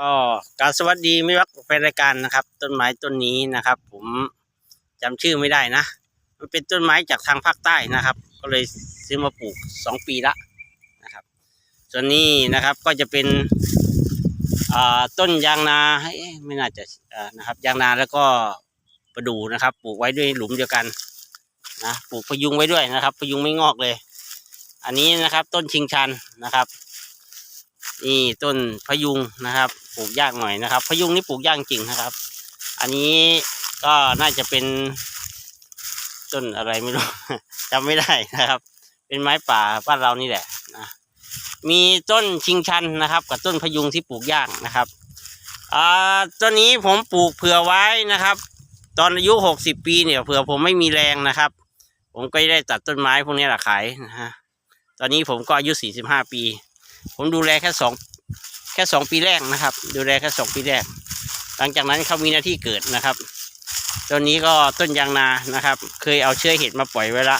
ก็การสวัสดีไม่รักแฟนรายการนะครับ ต้นไม้ต้นนี้นะครับ ผมจำชื่อไม่ได้นะ มันเป็นต้นไม้จากทางภาคใต้นะครับ ก็เลยซื้อมาปลูกสองปีละนะครับ ส่วนนี้นะครับก็จะเป็นต้นยางนาไม่น่าจะานะครับยางนาแล้วก็ประดูนะครับ ปลูกไว้ด้วยหลุมเดียวกันนะปลูกพยุงไว้ด้วยนะครับ พยุงไม่งอกเลย อันนี้นะครับต้นชิงชันนะครับ นี่ต้นพยุงนะครับ ลูกยากหน่อยนะครับ พยุงนี่ปลูกยากจริงนะครับ อันนี้ก็น่าจะเป็นต้นอะไรไม่รู้จำไม่ได้นะครับ เป็นไม้ป่าบ้านเรานี่แหละนะมีต้นชิงชันนะครับ กับต้นพยุงที่ปลูกยากนะครับอ่าต้นนี้ผมปลูกเผื่อไว้นะครับ ตอนอายุหกสิบปีเนี่ยเผื่อผมไม่มีแรงนะครับ ผมก็ได้ตัดต้นไม้พวกนี้แหละขายนะฮะตอนนี้ผมก็อายุสี่สิบห้าปี ผมดูแลแค่สอง ค่สองปีแรกนะครับ ดูแลแค่สองปีแรก หลังจากนั้นเขามีหน้าที่เกิดนะครับต้นนี้ก็ต้นยางนานะครับ เคยเอาเชื้อเห็ดมาปล่อยไว้ละ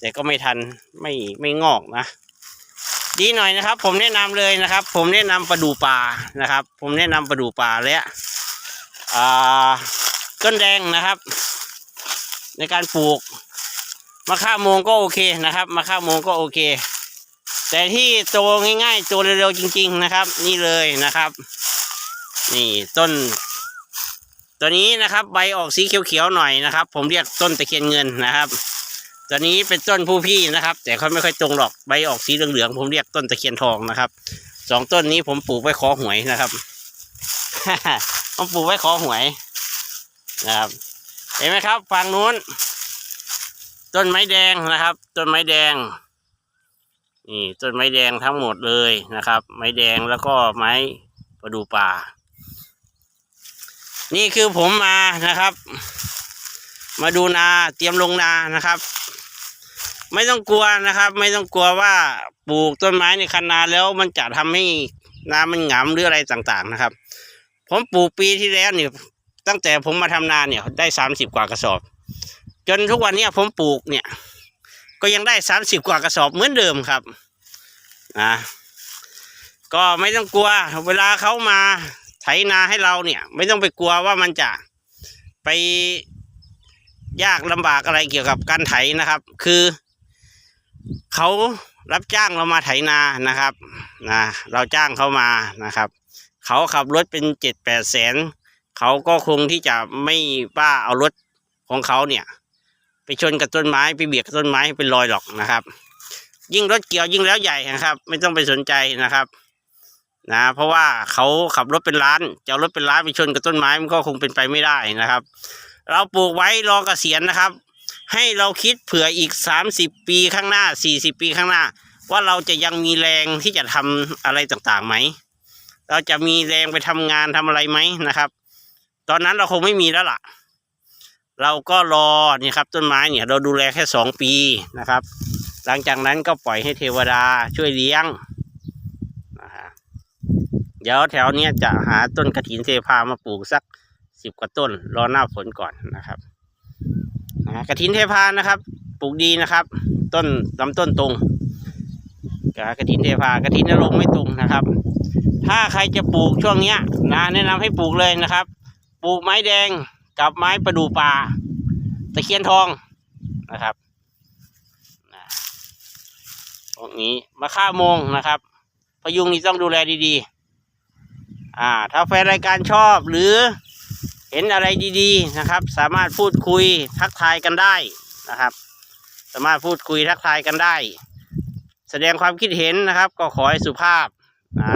แต่ก็ไม่ทันไม่ไม่งอกนะ ดีหน่อยนะครับ ผมแนะนำเลยนะครับ ผมแนะนำประดูป่านะครับ ผมแนะนำประดูป่าและอ่าต้นแดงนะครับ ในการปลูกมะข่าโมงก็โอเคนะครับมะข่าโมงก็โอเค แต่ที่โตง่ายๆโตเร็วๆจริง ๆนะครับ นี่เลยนะครับ นี่ต้น ตัวนี้นะครับ ใบออกสีเขียวๆหน่อยนะครับ ผมเรียกต้นตะเคียนเงินนะครับตัวนี้เป็นต้นผู้พี่นะครับ แต่เขาไม่ค่อยตรงหรอกใบออกสีเหลืองๆผมเรียกต้นตะเคียนทองนะครับสองต้นนี้ผมปลูกไว้ขอหวยนะครับผมปลูกไว้ขอหวยนะครับ เห็นไหมครับฝั่งนู้น ต้นไม้แดงนะครับ ต้นไม้แดง นี่ต้นไม้แดงทั้งหมดเลยนะครับ ไม้แดงแล้วก็ไม้ประดูป่า นี่คือผมมานะครับ มาดูนาเตรียมลงนานะครับ ไม่ต้องกลัวนะครับ ไม่ต้องกลัวว่าปลูกต้นไม้ในคันนาแล้วมันจะทำให้นามันหงำหรืออะไรต่างๆนะครับ ผมปลูกปีที่แล้วเนี่ยตั้งแต่ผมมาทำนาเนี่ยได้สามสิบกว่ากระสอบ จนทุกวันเนี้ยผมปลูกเนี่ย ก็ยังได้สามสิบกว่ากระสอบเหมือนเดิมครับนะก็ไม่ต้องกลัว เวลาเขามาไถนาให้เราเนี่ย ไม่ต้องไปกลัวว่ามันจะไปยากลำบากอะไรเกี่ยวกับการไถนะครับ คือเขารับจ้างเรามาไถนานะครับนะเราจ้างเขามานะครับเขาขับรถเป็นเจ็ดแปดแสนเขาก็คงที่จะไม่ป้าเอารถของเขาเนี่ย ไปชนกับต้นไม้ไปเบียดกับต้นไม้เป็นรอยหรอกนะครับ ยิ่งรถเกี่ยวยิ่งแล้วใหญ่นะครับ ไม่ต้องไปสนใจนะครับนะเพราะว่าเขาขับรถเป็นล้านจะเอารถเป็นล้านไปชนกับต้นไม้มันก็คงเป็นไปไม่ได้นะครับ เราปลูกไว้รอเกษียณนะครับ ให้เราคิดเผื่ออีกสามสิบปีข้างหน้าสี่สิบปีข้างหน้า ว่าเราจะยังมีแรงที่จะทำอะไรต่างๆไหม เราจะมีแรงไปทำงานทำอะไรไหมนะครับ ตอนนั้นเราคงไม่มีแล้วล่ะ เราก็รอนี่ครับต้นไม้เนี่ยเราดูแลแค่สองปีนะครับ หลังจากนั้นก็ปล่อยให้เทวดาช่วยเลี้ยงนะฮะเดี๋ยวแถวเนี้ยจะหาต้นกระถินเทพามาปลูกสักสิบกว่าต้น รอหน้าฝนก่อนนะครับนะกระถินเทพานะครับ ปลูกดีนะครับ ต้นลำต้นตรงกระถินเทพากระถินนรงไม่ตรงนะครับ ถ้าใครจะปลูกช่วงเนี้ยนะแนะนำให้ปลูกเลยนะครับ ปลูกไม้แดง กับไม้ประดูป่าตะเคียนทองนะครับนะพวกนี้มะข่ามงนะครับ พยุงนี่ต้องดูแลดีๆ อ่า ถ้าแฟนรายการชอบหรือเห็นอะไรดีๆนะครับ สามารถพูดคุยทักทายกันได้นะครับ สามารถพูดคุยทักทายกันได้ แสดงความคิดเห็นนะครับ ก็ขอให้สุภาพนะ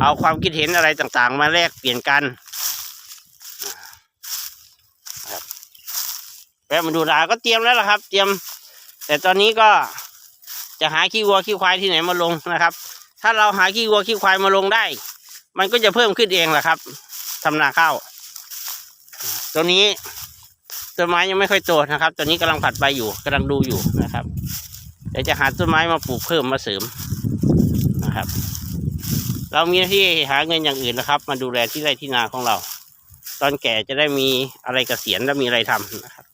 เอาความคิดเห็นอะไรต่างๆ มาแลกเปลี่ยนกันนะครับแวะมาดูนาก็เตรียมแล้วล่ะครับ เตรียม แต่ตอนนี้ก็จะหาขี้วัวขี้ควายที่ไหนมาลงนะครับ ถ้าเราหาขี้วัวขี้ควายมาลงได้ มันก็จะเพิ่มขึ้นเองแหละครับทำนาข้าวตัวนี้ต้นไม้ยังไม่ค่อยโตนะครับตัวนี้กำลังผัดใบอยู่กำลังดูอยู่นะครับเดี๋ยวจะหาต้นไม้มาปลูกเพิ่มมาเสริมนะครับ เรามีหน้าที่หาเงินอย่างอื่นนะครับ มาดูแลที่ไร่ที่นาของเรา ตอนแก่จะได้มีอะไรเกษียณและมีอะไรทำนะครับ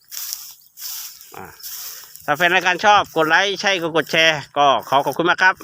ถ้าแฟนรายการชอบกดไลค์ใช่ก็กดแชร์ ก็ขอขอบคุณมากครับ